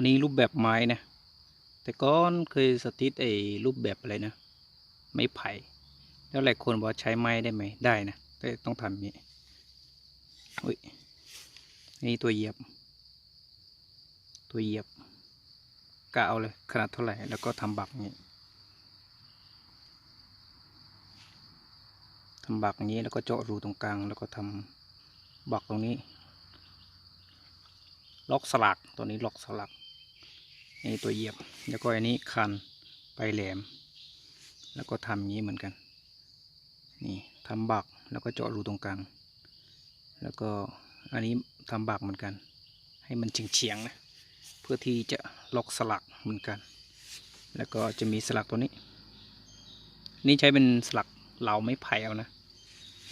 อันนี้รูปแบบไม้นะ แต่ก้อนเคยสธิตไอ้รูปแบบอะไรนะ ไม้ไผ่ แล้วหลายคนบอกใช้ไม้ได้ไหมได้นะ แต่ต้องทำนี้อุ้ยนี่ตัวเหยียบ ตัวเหยียบกะเอาเลยขนาดเท่าไหร่ แล้วก็ทำบักนี้ทำบักนี้แล้วก็เจาะรูตรงกลาง แล้วก็ทำบักตรงนี้ ล็อกสลักตัวนี้ล็อกสลัก นี่ตัวเหยียบ แล้วก็อันนี้คันไปแหลม แล้วก็ทำอย่างนี้เหมือนกัน นี่ทำบักแล้วก็เจาะรูตรงกลาง แล้วก็อันนี้ทำบักเหมือนกัน ให้มันเฉียงๆนะ เพื่อที่จะล็อกสลักเหมือนกัน แล้วก็จะมีสลักตัวนี้ นี่ใช้เป็นสลักเหลาไม้ไผ่เอานะ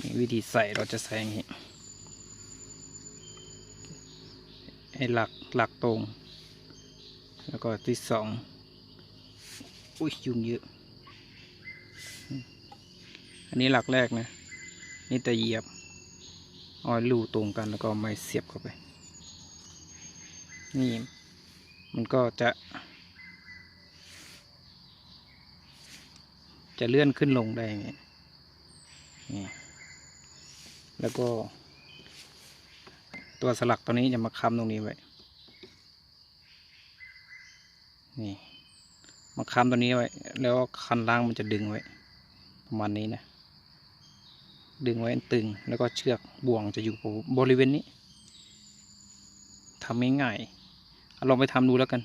นี่วิธีใส่เราจะใส่อย่างนี้ให้หลักหลักตรง แล้วก็ที่สองอุ้ยยุงเยอะ อันนี้หลักแรกนะ นี่แต่เหยียบเอาลูตรงกันแล้วก็ไม่เสียบเข้าไป นี่ มันก็จะ จะเลื่อนขึ้นลงได้อย่างนี้นี่แล้วก็ ตัวสลักตัวนี้จะมาค้ำตรงนี้ไว้ นี่มาค้ำตัวนี้ไว้ แล้วคันล่างมันจะดึงไว้ ประมาณนี้นะ ดึงไว้ตึง แล้วก็เชือกบ่วงจะอยู่บริเวณนี้ทำง่ายๆลองไปทำดูแล้วกัน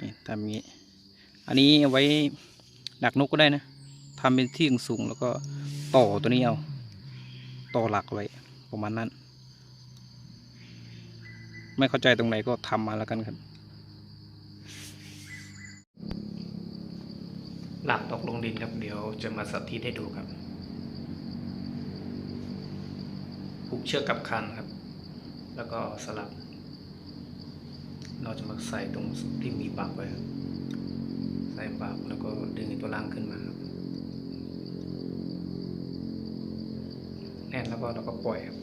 นี่ทำอย่างนี้ อันนี้ไว้ดักนกก็ได้นะทำเป็นที่สูงแล้วก็ต่อตัวนี้เอาต่อหลักไว้ประมาณนั้น ไม่เข้าใจตรงไหนก็ทำมาแล้วกันครับ หลักตกลงดินครับเดี๋ยวจะมาสาธิตให้ดูครับผูกเชือกกับคันครับ แล้วก็สลับ เราจะมาใส่ตรงที่มีบักไว้ครับใส่บักแล้วก็ดึงตัวล่างขึ้นมาครับแน่นแล้วก็เราก็ปล่อยครับ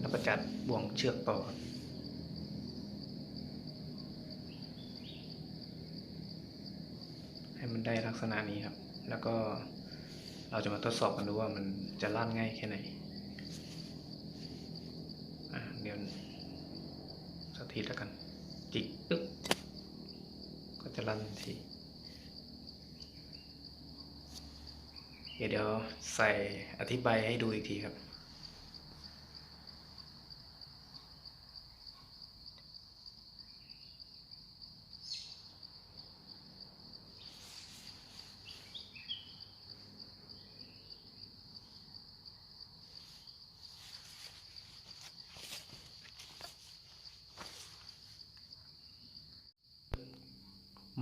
แล้วก็จัดบ่วงเชือกต่อครับ ให้มันได้ลักษณะนี้ครับ แล้วก็เราจะมาทดสอบกันดูว่ามันจะลั่นง่ายแค่ไหนเดี๋ยวสาธิตแล้วกัน จิกปึ๊บก็จะลั่นทีเดี๋ยวใส่อธิบายให้ดูอีกทีครับ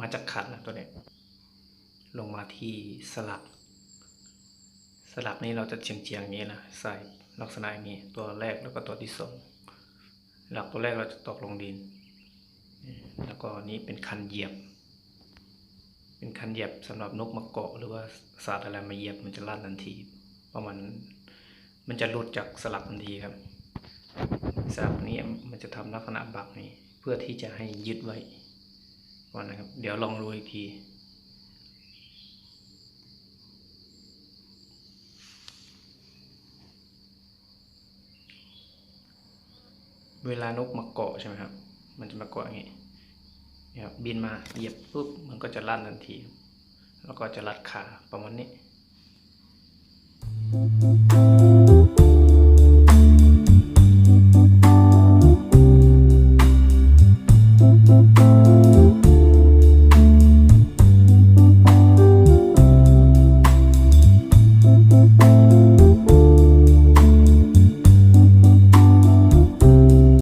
มาจากขัดนะตัวเนี้ยลงมาที่สลัก สลักนี้เราจะเฉียงเฉียงๆอย่างนี้นะใส่ลักษณะนี้ตัวแรกแล้วก็ตัวที่สองหลักตัวแรกเราจะตกลงดิน แล้วก็นี้เป็นคันเหยียบ เป็นคันเหยียบสำหรับนกมาเกาะหรือว่าสัตว์อะไรมาเหยียบมันจะลั่นทันทีเพราะมันมันจะหลุดจากสลักทันทีครับสลักนี้มันจะทำลักษณะบักนี้เพื่อที่จะให้ยึดไว้ ก่อนนะครับ เดี๋ยวลองดูอีกทีเวลานกมาเกาะใช่ไหมครับ มันจะมาเกาะอย่างนี้นะครับบินมาเหยียบปุ๊บมันก็จะลั่นทันที แล้วก็จะรัดขาประมาณนี้